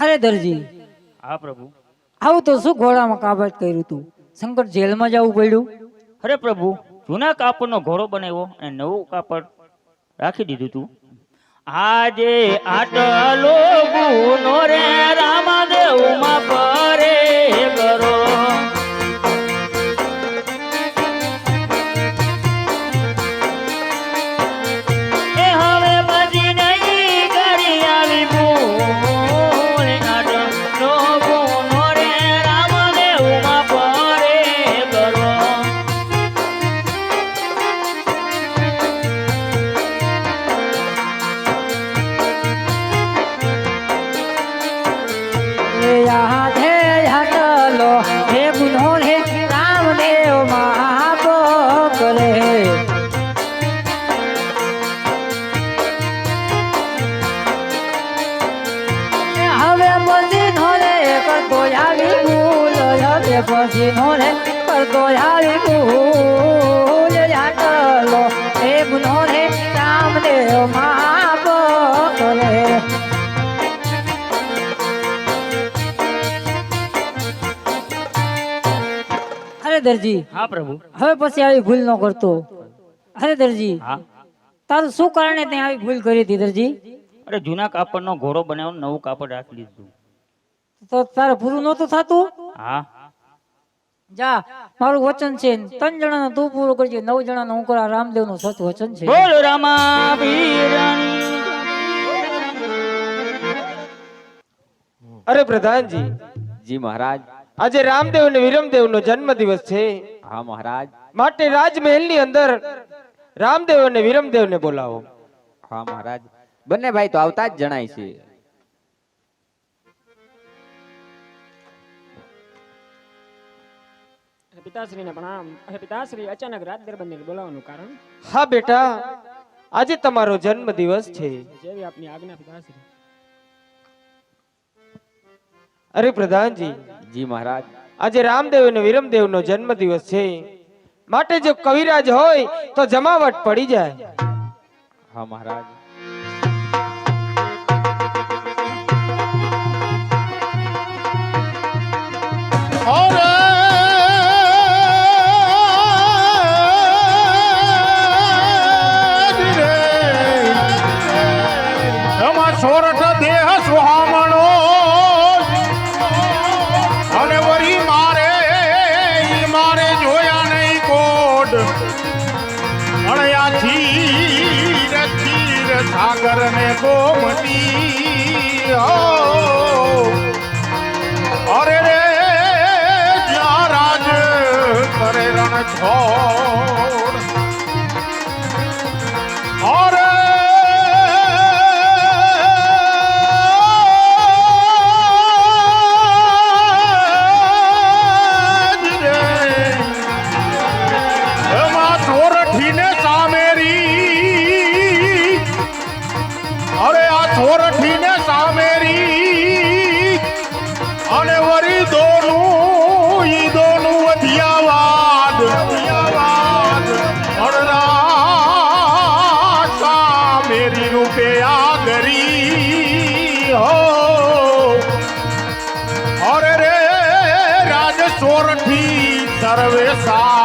અરે દરજી. હા પ્રભુ. આવું તો શું ઘોડામાં કાબત કર્યું તું? શંકર જેલમાં જવું પડ્યું? અરે પ્રભુ જૂના કાપડનો ઘોડો બનાવ્યો અને નવું કાપડ રાખી દીધું તું. આજે આટલો ગુનો રે રામદેવમાં પરે કરો. પછી નોરે કરતો ભૂલ જાટલો હે ગુનો રે રામદેવ મહાપો કરે. અરે દરજી હા પ્રભુ. હવે પછી આવી ભૂલ ન કરતો. અરે દરજી હા. તારું શું કારણે ત્યાં આવી ભૂલ કરી હતી દરજી? અરે જૂના કાપડનો ઘોડો બનાવ્યો નવું કાપડ રાખી લીધું તો તારે પૂરું નહોતું થતું? હા. જા મારું વચન છે ત્રણ જણાનું તું પૂરું કરજે નવ જણાનું હું કરા રામદેવનું સત વચન છે. બોલ રામા અરે પ્રધાનજી. જી મહારાજ. આજે રામદેવ અને વિરમદેવ નો જન્મ દિવસ છે. હા મહારાજ. માટે રાજમહેલની અંદર રામદેવ અને વિરમદેવ ને બોલાવો. હા મહારાજ. બંને ભાઈ તો આવતા જ જણાય છે. પિતાશ્રીને પ્રણામ હે પિતાશ્રી અચાનક રાત દરબંધીને બોલાવવાનું કારણ? હા બેટા આજે તમારો જન્મ દિવસ છે. જેવી આપની આજ્ઞા પિતાશ્રી. અરે પ્રધાનજી. જી મહારાજ. આજે રામદેવ અને વિરમદેવ નો જન્મ દિવસ છે. માટે જો કવિરાજ હોય તો જમાવટ પડી જાય. હા મહારાજ. રણ cabeça.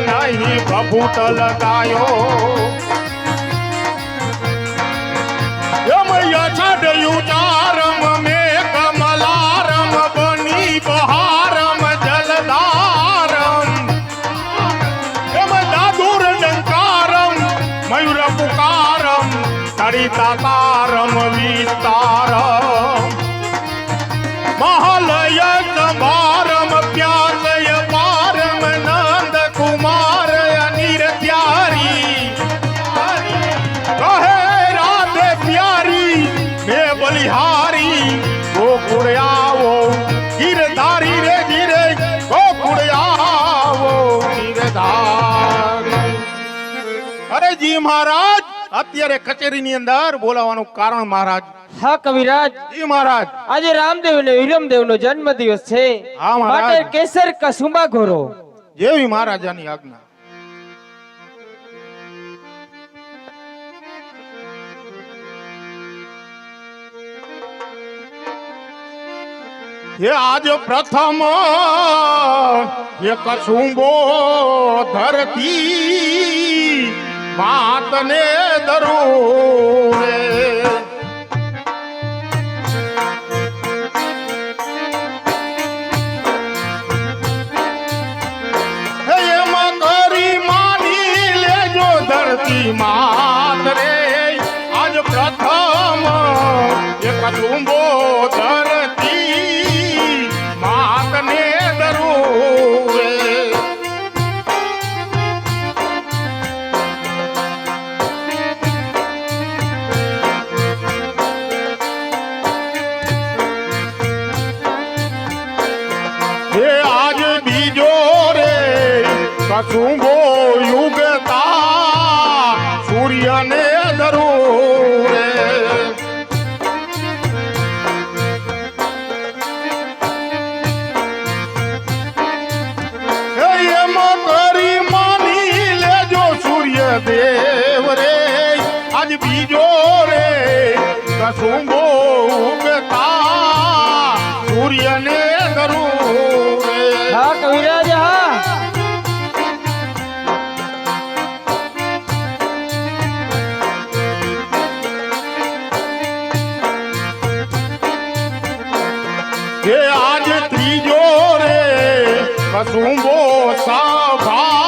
નહીં પ્રભુત લગાયો એમ યછડયું ચારમ મે કમલારમ બની બહારમ, જલધારમ. એમ દાદુર ડંકારમ મયુર અત્યારે કચેરીની અંદર બોલાવવાનું કારણ મહારાજ. હા કવિરાજ. જી મહારાજ. આજે રામદેવ ને વિરમદેવ નો જન્મ દિવસ છે. હા, મહારાજ. કેસર કસુંબા ઘોરો. જેવી મહારાજાની આજ્ઞા. હે આજ પ્રથમ હે કસુંબો ધરતી માતને દરૂરે કસુંબો ઉગતા સૂર્યને દરૂરે હા કવિરાજ હા. કે આજ ત્રીજો રે કસુંબો સભા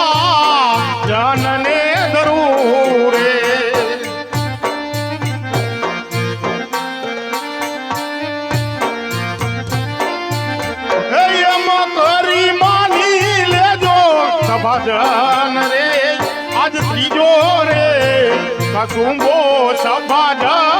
કસુંબો સભાજન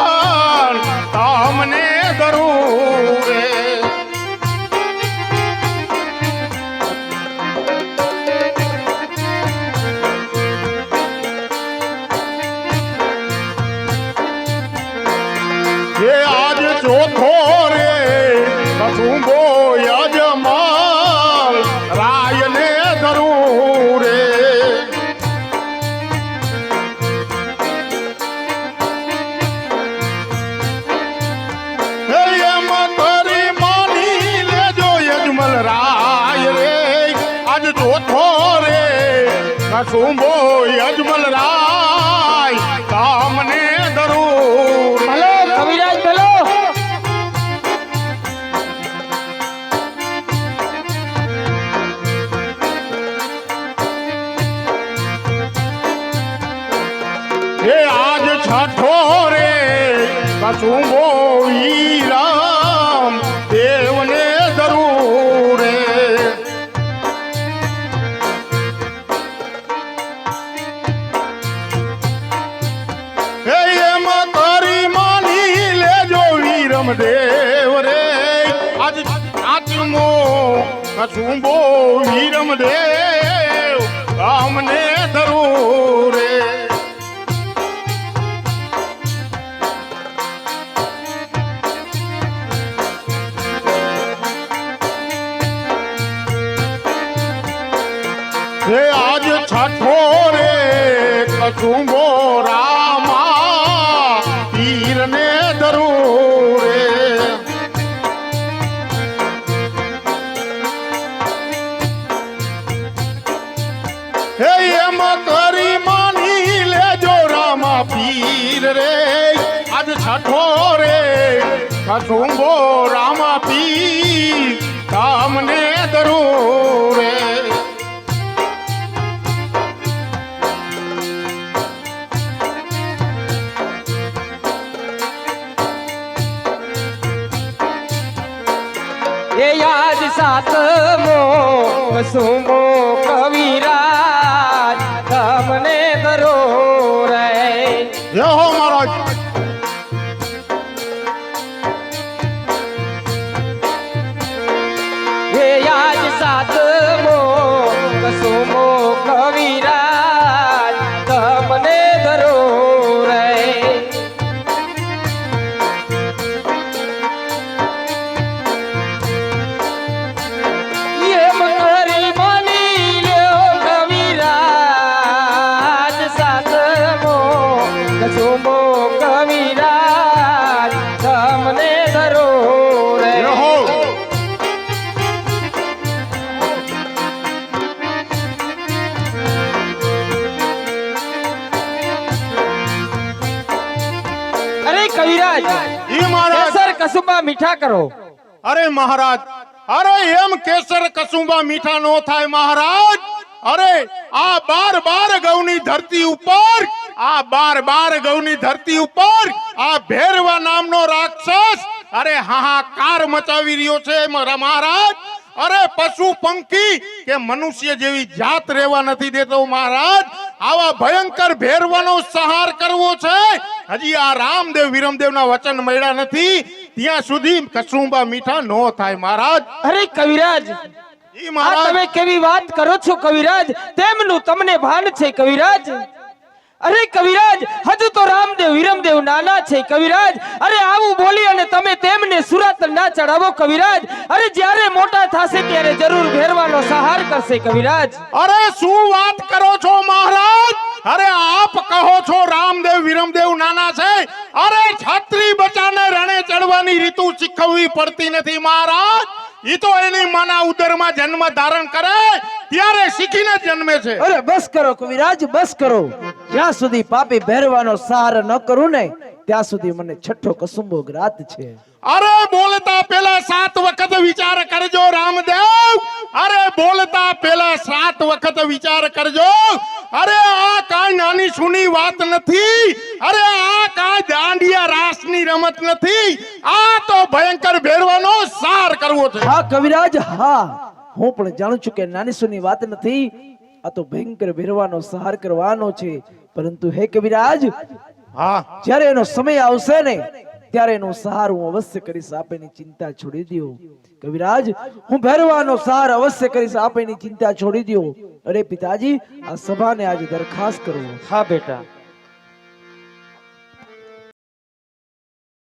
કસુંબો ઈરામ દેવને દરૂરે હે, એમાં તારી માની લેજો વીરમ દેવ રે. આજ આત્મો કસુંબો વીરમ દેવ કામને દરૂરે ટૂંગો રામા પીરને દરૂરે હે, એમ કરી માની લેજો રામા, પીર રે. આજ છઠો રે, છઠુંગો કસુમો કવિરાજ કસુંબા મીઠા કરો. અરે મહારાજ, અરે એમ કેસર કસુંબા મીઠા નો થાય મહારાજ. અરે આ બાર બાર ગૌની ધરતી ઉપર, આ બાર બાર ગૌની ધરતી ઉપર આ ભેરવા નામનો રાક્ષસ, અરે હાહાકાર મચાવી રહ્યો છે મહારાજ. અરે પશુ પંખી કે મનુષ્ય જેવી જાત રહેવા નથી દેતો મહારાજ. આવા ભયંકર ભેરવાનો સહાર કરવો છે. હજી આ રામદેવ વિરમદેવના વચન મળ્યા નથી. ત્યાં સુધી કસુંબા મીઠા નો થાય મહારાજ. અરે કવિરાજ તમે કેવી વાત કરો છો કવિરાજ? તેમનું તમને ભાન છે કવિરાજ. અરે કવિરાજ, હજુ તો રામદેવ, વિરમદેવ નાના છે કવિરાજ. અરે આવું બોલી અને તમે તેમને સુરત ના ચડાવો કવિરાજ. અરે જ્યારે મોટા થશે ત્યારે જરૂર ઘેરવાનો સહાર કરશે કવિરાજ. અરે શું વાત કરો છો મહારાજ? અરે આપ કહો છો રામદેવ, વિરમદેવ નાના છે? અરે છત્રી બચાને રણે ચડવાની રીતુ શીખવવી પડતી નથી મહારાજ. ઈ તો એની માના ઉદરમાં જન્મ ધારણ કરે, ત્યારે શીખીને જન્મે છે. અરે બસ કરો કવિરાજ, બસ કરો. જ્યાં સુધી પાપી ભેરવાનો સહાર ન કરું ને ત્યાં સુધી મને છઠ્ઠો કસુંબો ગ્રાત છે. અરે બોલતા પેલા સાત વખત વિચાર કરજો રામદેવ. અરે બોલતા પેલા સાત વખત વિચાર કરજો. અરે આ કાંઈ નાની સુની વાત નથી. અરે આ કાંઈ દાંડિયા રાસની રમત નથી. આ તો ભયંકર ભેરવાનો સાર કરવો છે. હા કવિરાજ હા. હું પણ જાણું છું કે નાની સુની વાત નથી. આ તો ભયંકર ભેરવાનો સહાર કરવાનો છે. પરંતુ હે કવિરાજ હા. જ્યારે એનો સમય આવશે ને ત્યારે એનો સહાર હું અવશ્ય કરીશ આપ એની ચિંતા છોડી દો કવિરાજ હું ભેરવાનો સહાર અવશ્ય કરીશ આપ એની ચિંતા છોડી દો અરે પિતાજી આ સભાને આજે દરખાસ્ત કરવો. હા બેટા.